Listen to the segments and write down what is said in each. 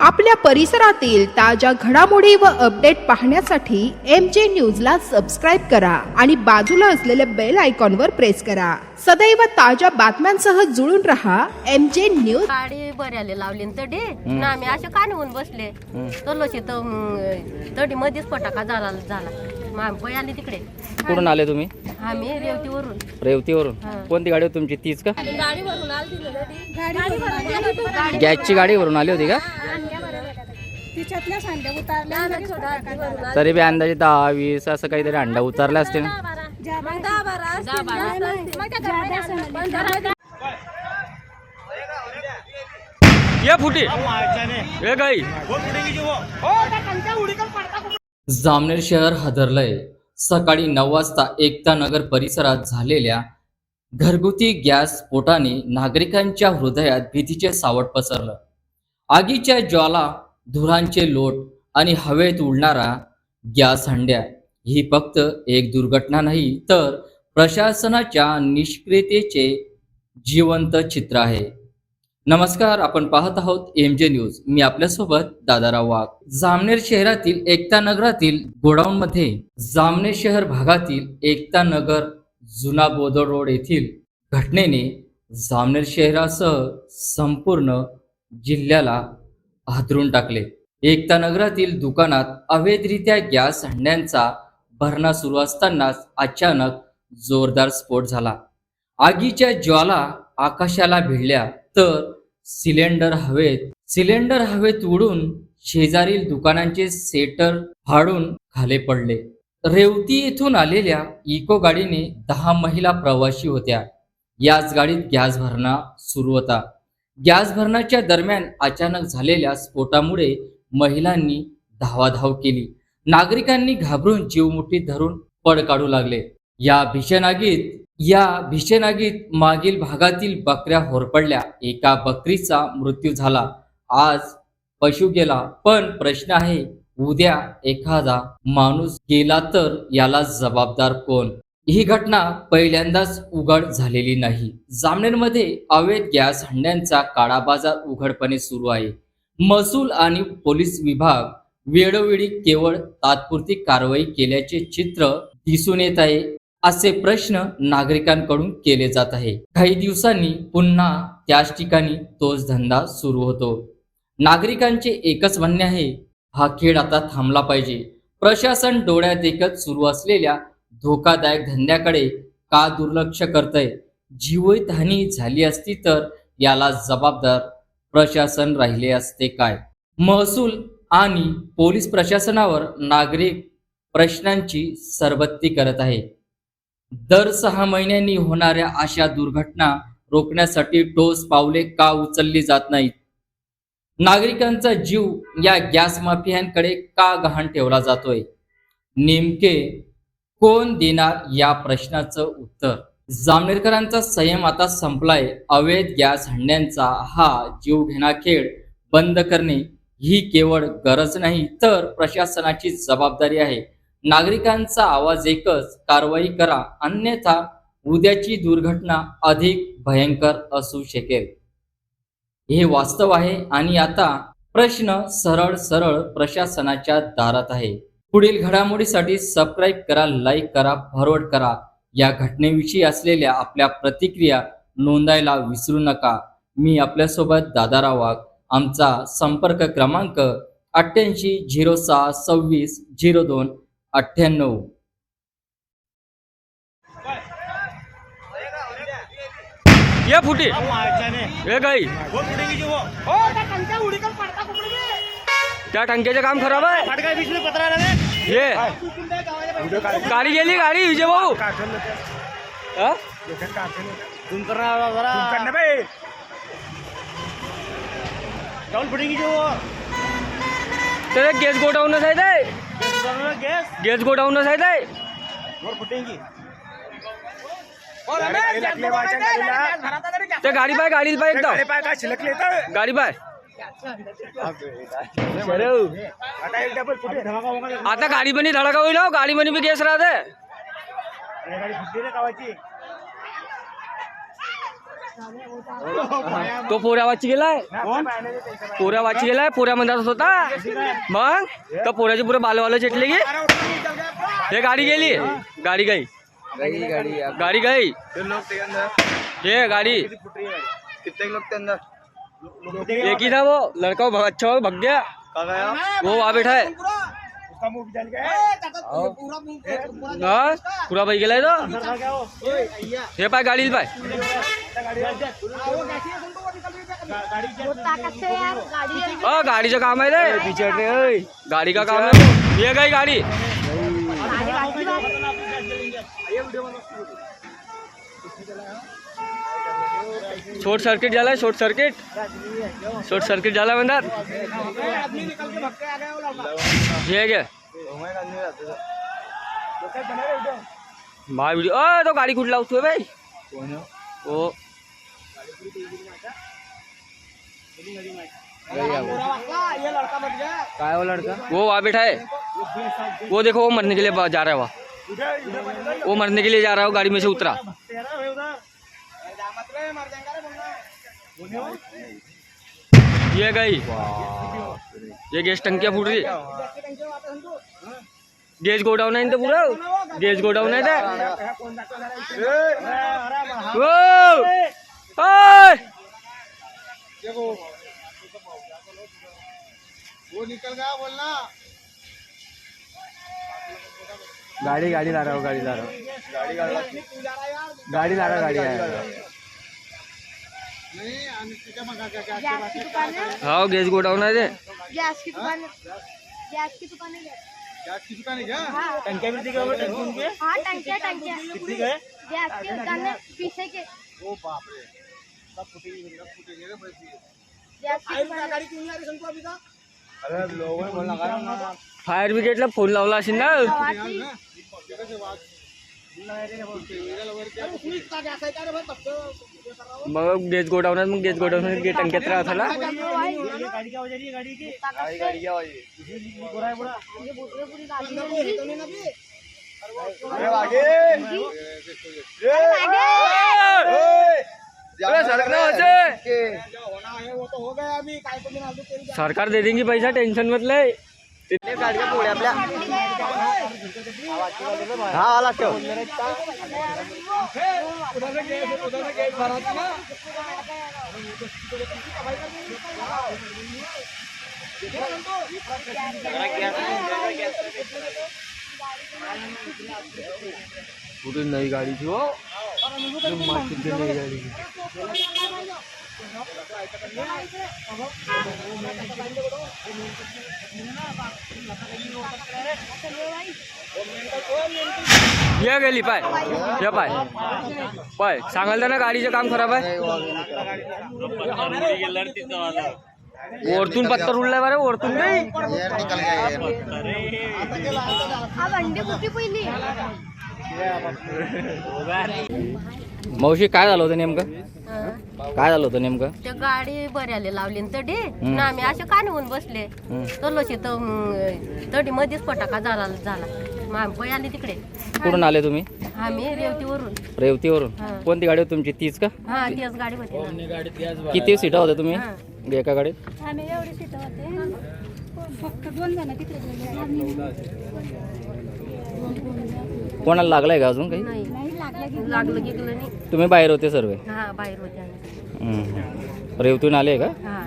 आपल्या परिसरातील ताज्या घडामोडी व अपडेट पाहण्यासाठी एम जे न्यूजला सबस्क्राईब करा आणि बाजूला असलेल्या बेल आयकॉनवर प्रेस करा. सदैव ताज्या बातम्यांसह जुळून रहा एम जे न्यूज गाडी बऱ्याले लावली न तडी. ना आम्ही असे कानवून बसले. तर तडी मध्येच फटाका झाला झाला. आली तिकडे. कुठून आले तुम्ही? आम्ही रेवतीवरून. रेवतीवरून. कोणती गाडी होती तुमची? तीच का? गॅसची गाडी भरून आली होती का? तरी बी अंदाजे दहा वीस असं काहीतरी अंडा उतरला असते ना ये फुटी. ये गाई. जामनेर शहर हादरलंय. सकाळी नऊ वाजता एकता नगर परिसरात झालेल्या घरगुती गॅस स्फोटाने नागरिकांच्या हृदयात भीतीचे सावट पसरलं. आगीच्या ज्वाला धुरांचे लोट आणि हवेत उडणारा गॅस हंड्या. ही फक्त एक दुर्घटना नाही तर प्रशासनाच्या निष्क्रियतेचे जिवंत चित्र आहे. नमस्कार आपण पाहत आहोत एम जे न्यूज मी आपल्यासोबत दादाराव वाघ. जामनेर शहरातील एकता नगरातील गोडाऊन मध्ये जामनेर शहर भागातील एकता नगर जुना बोदर रोड येथील घटनेने जामनेर शहरासह संपूर्ण जिल्ह्याला हादरून टाकले. एकता नगरातील दुकानात अवैधरित्या गॅस हंड्यांचा भरणा सुरू असतानाच अचानक जोरदार स्फोट झाला. आगीच्या ज्वाला आकाशाला भिडल्या तर सिलेंडर हवेत. सिलेंडर हवेत उडून शेजारील दुकानांचे सेटर फाडून खाले पडले. रेवती येथून आलेल्या इको गाडीने दहा महिला प्रवासी होत्या. याच गाडीत गॅस भरणा सुरू होता. गॅस भरणाच्या दरम्यान अचानक झालेल्या स्फोटामुळे महिलांनी धावाधाव केली. नागरिकांनी घाबरून जीवमुठी धरून पळ काढू लागले. या भीषण आगीत या भीषण आगीत मागील भागातील बकऱ्या होरपडल्या. एका बकरीचा मृत्यू झाला. आज पशु गेला. पण प्रश्न आहे उद्या एखादा माणूस गेला तर याला जबाबदार कोण? ही घटना पहिल्यांदाच उघड झालेली नाही. जामनेरमध्ये अवैध गॅस हंड्यांचा काळा बाजार उघडपणे सुरू आहे. महसूल आणि पोलीस विभाग वेळोवेळी केवळ तात्पुरती कारवाई केल्याचे चित्र दिसून येत आहे. असे प्रश्न नागरिकांकडून केले जात आहे. काही दिवसांनी पुन्हा त्याच ठिकाणी तोच धंदा सुरू होतो. नागरिकांचे एकच म्हणणे आहे हा खेळ आता थांबला पाहिजे. प्रशासन डोळ्यात एकच सुरू असलेल्या धोकादायक धंद्याकडे का दुर्लक्ष करतय? जीवितहानी झाली असती तर याला जबाबदार प्रशासन राहिले असते काय? महसूल आणि पोलीस प्रशासनावर नागरिक प्रश्नांची सरबत्ती करत आहे. दर सहा महिन्यांनी होणाऱ्या अशा दुर्घटना रोखण्यासाठी ठोस पावले का उचलली जात नाहीत? नागरिकांचा जीव या गॅस माफियांकडे का गहाण ठेवला जातोय? नेमके कोण देणार या प्रश्नाचं उत्तर? जामनेरकरांचा संयम आता संपलाय. अवैध गॅस हंड्यांचा हा जीव घेणा खेळ बंद करणे ही केवळ गरज नाही तर प्रशासनाची जबाबदारी आहे. नागरिकांचा आवाज एकच कारवाई करा. अन्यथा उद्याची दुर्घटना अधिक भयंकर असू शकेल. हे वास्तव आहे आणि आता प्रश्न सरळ सरळ प्रशासनाच्या दारात आहे. पुढील घडामोडीसाठी सबस्क्राईब करा लाईक करा फॉरवर्ड करा. या घटनेविषयी असलेल्या आपल्या प्रतिक्रिया नोंदायला विसरू नका. मी आपल्यासोबत दादाराव वाघ आमचा संपर्क क्रमांक अठ्ठ्याऐंशी झिरो सहा सव्वीस झिरो दोन अठ्ठ्याण्णव. ये फुटी. ये गाई. त्या टंक्याचे काम खराब आहे. ये. गाडी गेली गाडी विजय भाऊ. हा? त्याला गॅस गोडाऊनच आहे ते. गॅस गोडाऊनच आहे. ते ते गाडी पाय गाडी पाय एकदम. गाडी पाय आता गाडी पण धडका होईल हो. गाडी मध्ये बी गॅस राहते तो पोऱ्या वाची गेलाय पोऱ्या वाची गेलाय पोऱ्या म्हणतात होता मग? तर पोऱ्याचे पुरे बालवाला चेटले गे हे गाडी गेली गाडी गई। गाड़ी गई? ये गाड़ी। कितने लोग के अंदर? एक ही था वो। लड़का वो अच्छा हो भाग गया। वो वहाँ बैठा है। हाँ, पूरा भाई गेलाय तो? हे पाय गाडी पाय अ गाडीचं काम आहे रे. ओय. गाडी का काम आहे? ये गई गाडी. शॉर्ट सर्किट झालाय शॉर्ट सर्किट. शॉर्ट सर्किट झाला म्हणतात. हे घे. मा व्हिडिओ अ तो गाडी कुठला लावतोय बाई? ओ. काय हो लड़का वो वहाँ बैठा है। वो देखो वो मरने के लिए जा रहा है वहाँ। वो मरने के लिए जा रहा है वो गाड़ी में से उतरा। ये गई। ये गैस टंकिया फूट रही। गैस गोडाउन ना ते पुरं? गॅस गोडाऊन आहे ते ओ! ओय! गाड़ी गाड़ी ला रहा हो गाड़ी ला रहा हो। गाड़ी ला रहा गाड़ी आया हो गॅस गोडाऊन आहे ते गैस की दुकान गैस की दुकान है? हाँ। टंकिया टंकिया गैस। की दुकान है पीछे के। गैस की दुकान है। अरे लोगों ने बोलना करा ना फायर ब्रिगेडला फोन लावला असेल ना? आवाज़ मग गॅस गोडाऊनात मग गॅस गोडाऊन गे टंक्यात राहत ना? गाड़ी क्या हुआ ये ये बुढ़े पूरी गाड़ी होगी। अरे। आगे अरे सड़क ना होते सरकार दे देंगी पैसा टेन्शन मत ले। गाडी पुढे आपल्या हा आला ठेव कुठे नई गाडी थी हो ये गेली पाय. ये पाय. पाय. सांगाल ना गाडीचं काम खराब आहे? वरतून पत्तर उडलाय बरं वरतून नाही मावशी काय झालं होतं नेमकं. काय झालं होतं नेमकं? ते गाडी बऱ्याले लावली न तडी. ना आम्ही असे कानवून बसले. तलोशी तर तडी मध्येच फटाका झाला झाला. आम्ही आली तिकडे. कुठून आले तुम्ही? आम्ही रेवतीवरून. रेवतीवरून. हा. कोणती गाडी होती तुमची? तीच का? हा तीच गाडी होती. किती सीटा होत्या तुम्ही? हा. एका गाडीत? आम्ही एवढी सीट होते. फक्त दोन जण तिकडे कोणाला लागलाय का अजून काही? नाही. नाही लागलं की लागलं गिगलं नाही. तुम्ही बाहेर होते सर्व? हा बाहेर होते आम्ही. रेवतून आले का? हा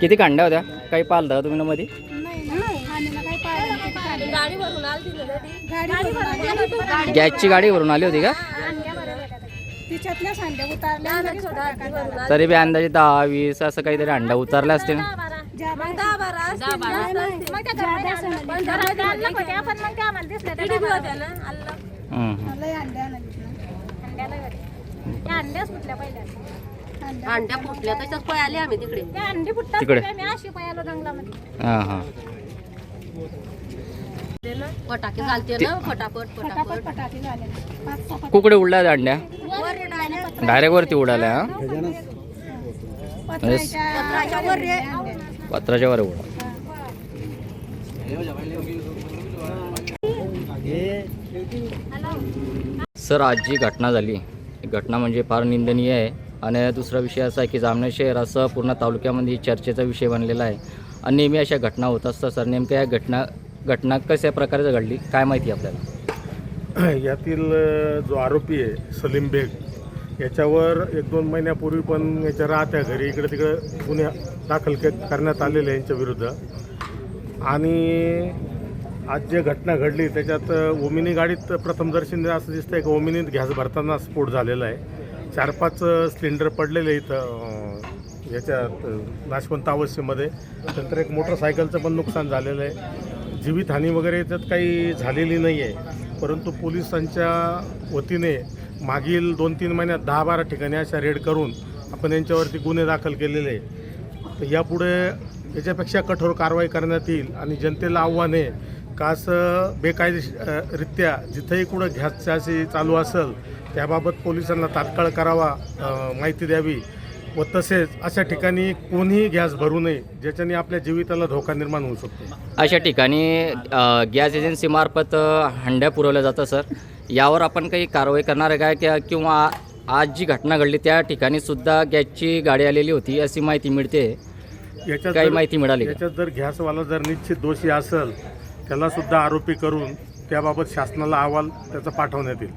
किती कांड्या होत्या? काही पालता का तुम्ही ना मध्ये. गॅसची गाडी भरून आली होती का? तिच्यातल्या सांड्या उतारल्या. तरी बी अंदाजे दहा वीस असं काहीतरी अंडा उतरला असते ना हम्म. लय अंड्या फुटल्या तशाच आले आम्ही तिकडे. तिकडे. जंगलामध्ये हां हां. फटाके चालते ना फटाफट फटाफट फटाफट. फटाके झाले पाच सहा फटाके. कुकडे उडल्या त्या अंड्या? डायरेक्ट वरती उडाल्या हा? पत्राच्या वर रे. पात्राच्या वर सर आज जी घटना झाली घटना म्हणजे फार निंदनीय आहे. आणि दुसरा विषय असा आहे की जामनेर शहर असं पूर्ण तालुक्यामध्ये चर्चेचा विषय बनलेला आहे. आणि नेहमी अशा घटना होत असतात सर. नेमक्या या घटना घटना कशा प्रकारे घडली काय माहिती आपल्याला? यातील जो आरोपी आहे सलीम बेग याच्यावर एक दोन महिन्यापूर्वी पण याच्या राहत्या घरी इकडे तिकडे गुन्हे दाखल के करण्यात आलेले आहे यांच्या विरुद्ध. आणि आज जे घटना घडली त्याच्यात ओमिनी गाडीत प्रथमदर्शनी असं दिसतं आहे की ओमिनीत गॅस भरताना स्फोट झालेला आहे. चार पाच सिलेंडर पडलेले इथं याच्यात नाशवंत अवस्थेमध्ये. नंतर एक मोटरसायकलचं पण नुकसान झालेलं आहे. जीवितहानी वगैरे त्यात काही झालेली नाही आहे परंतु पोलिसांच्या वतीने मागील दोन तीन महिन्यात दहा बारा ठिकाणी अशा रेड करून आपण यांच्यावरती गुन्हे दाखल केलेले आहे तर यापुढे याच्यापेक्षा कठोर कारवाई करण्यात येईल आणि जनतेला आव्हान आहे का असं बेकायदेशीरित्या जिथंही कुठं घ्यास चालू असेल त्याबाबत पोलिसांना तात्काळ करावा माहिती द्यावी व तसेच अशा ठिकाणी कोणीही गॅस भरू नये ज्याच्याने आपल्या जीविताला धोका निर्माण होऊ शकतो. अशा ठिकाणी गॅस एजन्सीमार्फत हंड्या पुरवल्या जातं सर. यावर आपण काही कारवाई करणार आहे काय किंवा आज जी घटना घडली त्या ठिकाणी सुद्धा गॅसची गाडी आलेली होती अशी माहिती मिळते याच्यात काही जर- माहिती मिळाली का? याच्यात जर गॅसवाला जर निश्चित दोषी असेल त्याला सुद्धा आरोपी करून त्याबाबत शासनाला अहवाल त्याचा पाठवण्यात येईल